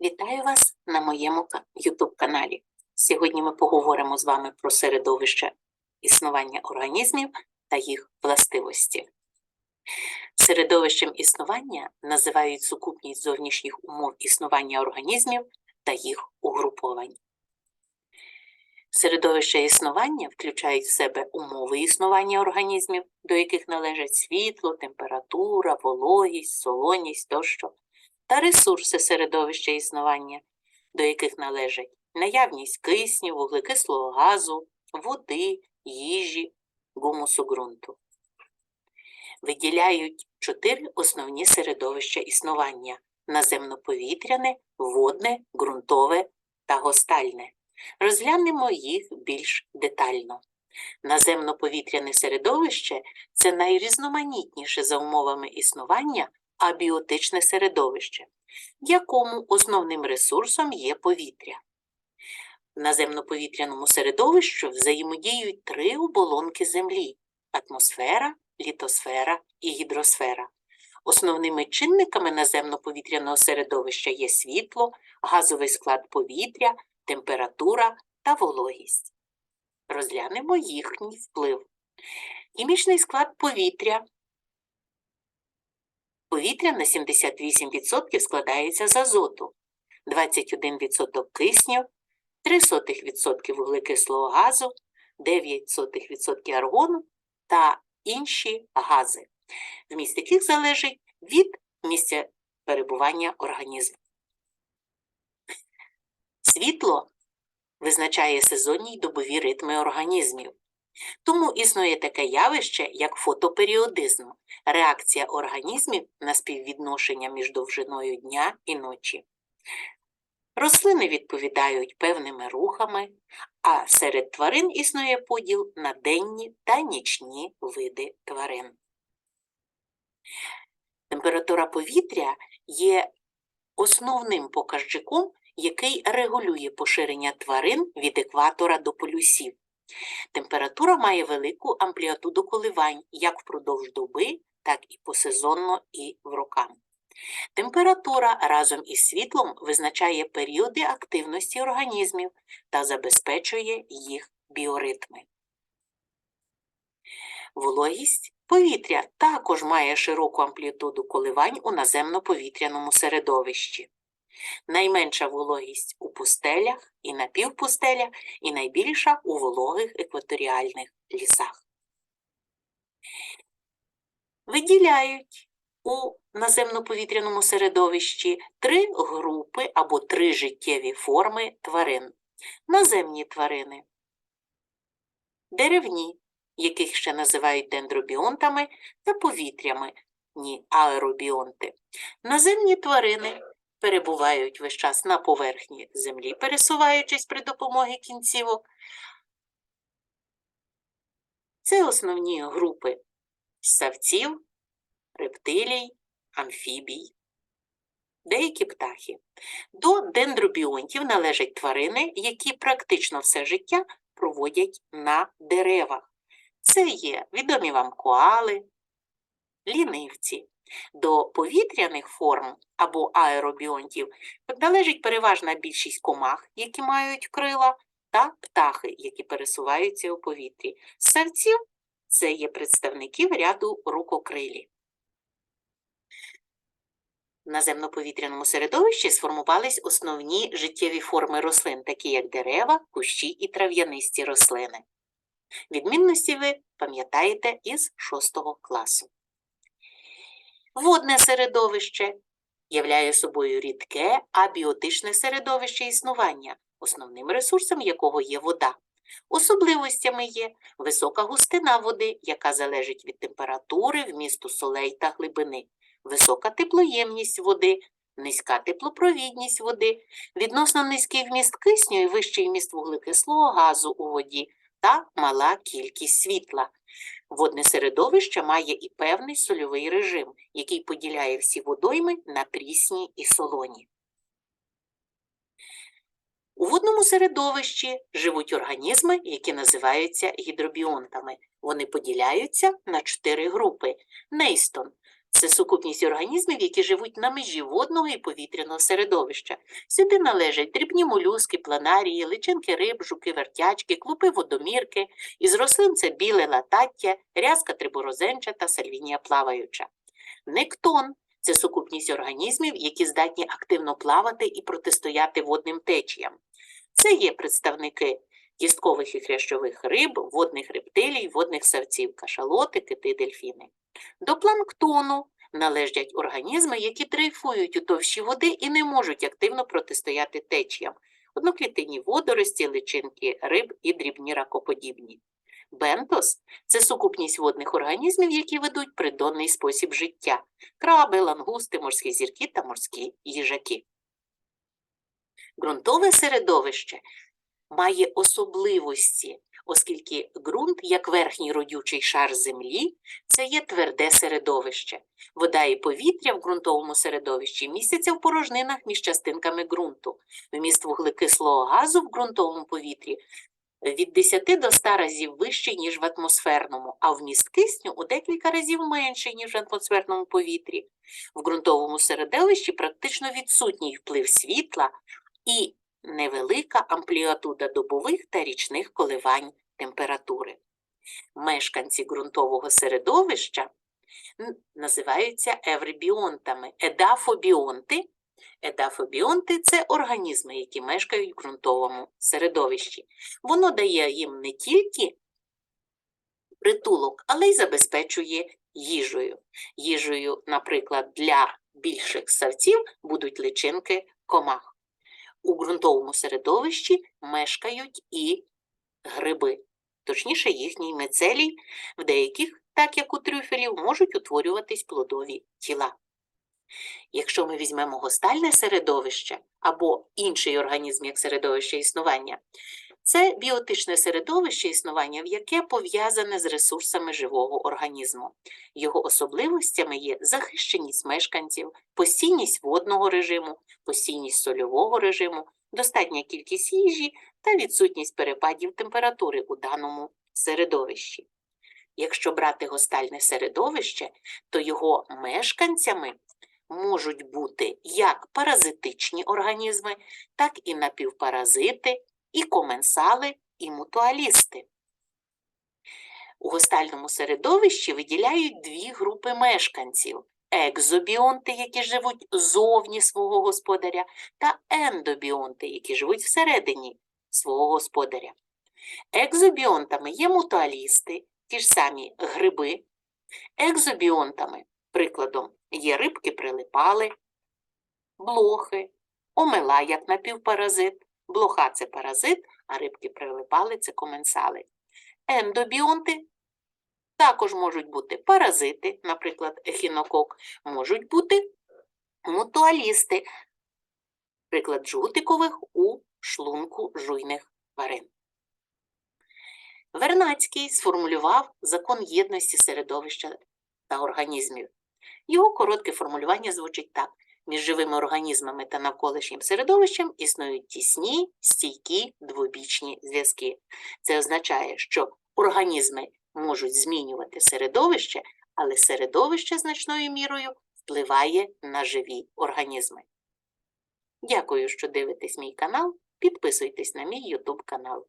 Вітаю вас на моєму YouTube каналі. Сьогодні ми поговоримо з вами про середовище існування організмів та їх властивості. Середовищем існування називають сукупність зовнішніх умов існування організмів та їх угруповань. Середовище існування включають в себе умови існування організмів, до яких належать світло, температура, вологість, солоність тощо, та ресурси середовища існування, до яких належать наявність кисню, вуглекислого газу, води, їжі, гумусу ґрунту. Виділяють чотири основні середовища існування наземно-повітряне, водне, ґрунтове та гостальне. Розглянемо їх більш детально. Наземно-повітряне середовище це найрізноманітніше за умовами існування абіотичне середовище, якому основним ресурсом є повітря. В наземно-повітряному середовищу взаємодіють три оболонки Землі атмосфера, літосфера і гідросфера. Основними чинниками наземно-повітряного середовища є світло, газовий склад повітря, температура та вологість. Розглянемо їхній вплив. Хімічний склад повітря. Повітря на 78% складається з азоту, 21% кисню, 0,03% вуглекислого газу, 9% аргону та інші гази, вміст яких залежить від місця перебування організму. Світло визначає сезонні й добові ритми організмів. Тому існує таке явище, як фотоперіодизм реакція організмів на співвідношення між довжиною дня і ночі. Рослини відповідають певними рухами, а серед тварин існує поділ на денні та нічні види тварин. Температура повітря є основним показчиком, який регулює поширення тварин від екватора до полюсів. Температура має велику ампліатуду коливань як впродовж доби, так і посезонно і в рокам. Температура разом із світлом визначає періоди активності організмів та забезпечує їх біоритми. Вологість повітря також має широку амплітуду коливань у наземно-повітряному середовищі. Найменша вологість у пустелях і напівпустелях, і найбільша у вологих екваторіальних лісах. Виділяють у наземно-повітряному середовищі три групи або три життєві форми тварин. Наземні тварини, деревні, яких ще називають дендробіонтами, та повітрями, ні, аеробіонти. Наземні тварини перебувають весь час на поверхні землі, пересуваючись при допомогі кінцівок. Це основні групи ссавців, рептилій, амфібій, деякі птахи. До дендробіонтів належать тварини, які практично все життя проводять на деревах. Це є відомі вам коали, лінивці. До повітряних форм або аеробіонтів належить переважна більшість комах, які мають крила, та птахи, які пересуваються у повітрі. З це є представників ряду рукокрилі. В наземно-повітряному середовищі сформувались основні життєві форми рослин, такі як дерева, кущі і трав'янисті рослини. Відмінності ви пам'ятаєте із 6 класу. Водне середовище являє собою рідке абіотичне середовище існування, основним ресурсом якого є вода. Особливостями є висока густина води, яка залежить від температури, вмісту солей та глибини, висока теплоємність води, низька теплопровідність води, відносно низький вміст кисню і вищий вміст вуглекислого газу у воді та мала кількість світла. Водне середовище має і певний сольовий режим, який поділяє всі водойми на прісні і солоні. У водному середовищі живуть організми, які називаються гідробіонтами. Вони поділяються на чотири групи. Нейстон Це сукупність організмів, які живуть на межі водного і повітряного середовища. Сюди належать дрібні молюски, планарії, личинки риб, жуки, вертячки, клупи водомірки. Із рослин це біле латаття, рязка триборозенчата, сальвінія плаваюча. Нектон це сукупність організмів, які здатні активно плавати і протистояти водним течіям. Це є представники кісткових і хрящових риб, водних рептилій, водних савців, кашалоти, кити, дельфіни. До планктону належать організми, які дрейфують у товщі води і не можуть активно протистояти течіям. Одноклітинні водорості, личинки риб і дрібні ракоподібні. Бентос це сукупність водних організмів, які ведуть придонний спосіб життя краби, лангусти, морські зірки та морські їжаки. Ґрунтове середовище має особливості, оскільки ґрунт, як верхній родючий шар землі, це є тверде середовище. Вода і повітря в ґрунтовому середовищі містяться в порожнинах між частинками ґрунту. Вміст вуглекислого газу в ґрунтовому повітрі від 10 до 100 разів вищий, ніж в атмосферному, а вміст кисню у декілька разів менший, ніж в атмосферному повітрі. В ґрунтовому середовищі практично відсутній вплив світла і невелика ампліатуда добових та річних коливань температури. Мешканці ґрунтового середовища називаються евребіонтами, едафобіонти. Едафобіонти це організми, які мешкають в ґрунтовому середовищі. Воно дає їм не тільки притулок, але й забезпечує їжею. Їжею, наприклад, для більших савців будуть личинки комах. У ґрунтовому середовищі мешкають і гриби, точніше їхній мицелій, в деяких, так як у трюфелів, можуть утворюватись плодові тіла. Якщо ми візьмемо гостальне середовище або інший організм як середовище існування, це біотичне середовище існування, в яке пов'язане з ресурсами живого організму. Його особливостями є захищеність мешканців, постійність водного режиму, постійність сольового режиму, достатня кількість їжі та відсутність перепадів температури у даному середовищі. Якщо брати гостальне середовище, то його мешканцями можуть бути як паразитичні організми, так і напівпаразити, і коменсали, і мутуалісти. У гостальному середовищі виділяють дві групи мешканців: екзобіонти, які живуть зовні свого господаря, та ендобіонти, які живуть всередині свого господаря. Екзобіонтами є мутуалісти, ті ж самі гриби. Екзобіонтами, прикладом, є рибки прилипали, блохи, омела як напівпаразит. Блоха це паразит, а рибки прилипали це коменсали. Ендобіонти також можуть бути паразити, наприклад, ехінокок, можуть бути мутуалісти, приклад жгутикових у шлунку жуйних тварин. Вернацький сформулював закон єдності середовища та організмів. Його коротке формулювання звучить так: між живими організмами та навколишнім середовищем існують тісні, стійкі, двобічні зв'язки. Це означає, що організми можуть змінювати середовище, але середовище значною мірою впливає на живі організми. Дякую, що дивитесь мій канал. Підписуйтесь на мій YouTube канал.